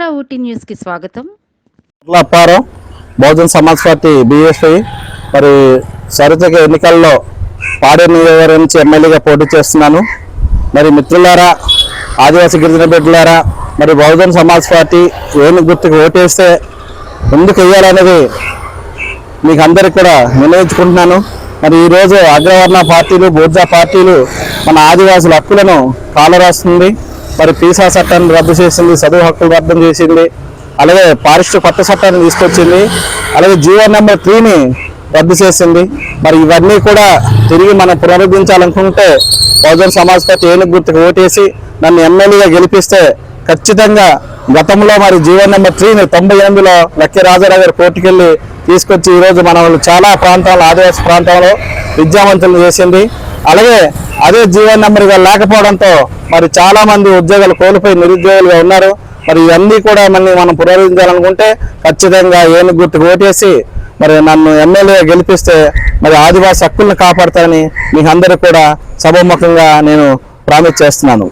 ఆంధ్ర ఊటీ న్యూస్కి స్వాగతం. అప్పారం బహుజన్ సమాజ్ పార్టీ బీఎస్పీ మరి సరితక ఎన్నికల్లో పాడే నియోజకవర్గం నుంచి ఎమ్మెల్యేగా పోటీ చేస్తున్నాను. మరి మిత్రులారా ఆదివాసీ గిరిజన బిడ్డలారా మరి బహుజన్ సమాజ్ పార్టీ ఏమి గుర్తుకు ఓటేస్తే ఎందుకు వేయాలనేది మీకు అందరికి కూడా నిర్ణయించుకుంటున్నాను. మరి ఈరోజు అగ్రవర్ణ పార్టీలు బూర్జా పార్టీలు మన ఆదివాసుల హక్కులను కాలరాస్తుంది. మరి పీసా చట్టాన్ని రద్దు చేసింది చదువు హక్కులు రద్దు చేసింది అలాగే పారిశ్ర కొత్త చట్టాన్ని తీసుకొచ్చింది అలాగే జీవో నెంబర్ త్రీని రద్దు చేసింది. మరి ఇవన్నీ కూడా తిరిగి మనం పునరుద్ధరించాలనుకుంటే బహుజన సమాజ్ పార్టీ ఏనుగు గుర్తుకు ఓటేసి నన్ను ఎమ్మెల్యేగా గెలిపిస్తే ఖచ్చితంగా గతంలో మరి జీవన్ నెంబర్ త్రీని తొంభై ఎనిమిదిలో లక్కి రాజారావు గారు కోర్టుకెళ్ళి తీసుకొచ్చి ఈరోజు మన వాళ్ళు చాలా ప్రాంతాల్లో ఆదివాసీ ప్రాంతంలో విద్యావంతులు చేసింది. అలాగే అదే జీవన్ నెంబర్గా లేకపోవడంతో మరి చాలా మంది ఉద్యోగాలు కోల్పోయి నిరుద్యోగులుగా ఉన్నారు. మరి ఇవన్నీ కూడా మళ్ళీ మనం పునరుద్ధరించాలనుకుంటే ఖచ్చితంగా ఏనుగు గుర్తుకు ఓటేసి మరి నన్ను ఎమ్మెల్యే గెలిపిస్తే మరి ఆదివాసీ హక్కులను కాపాడతానని మీ అందరూ కూడా సభముఖంగా నేను ప్రామిస్ చేస్తున్నాను.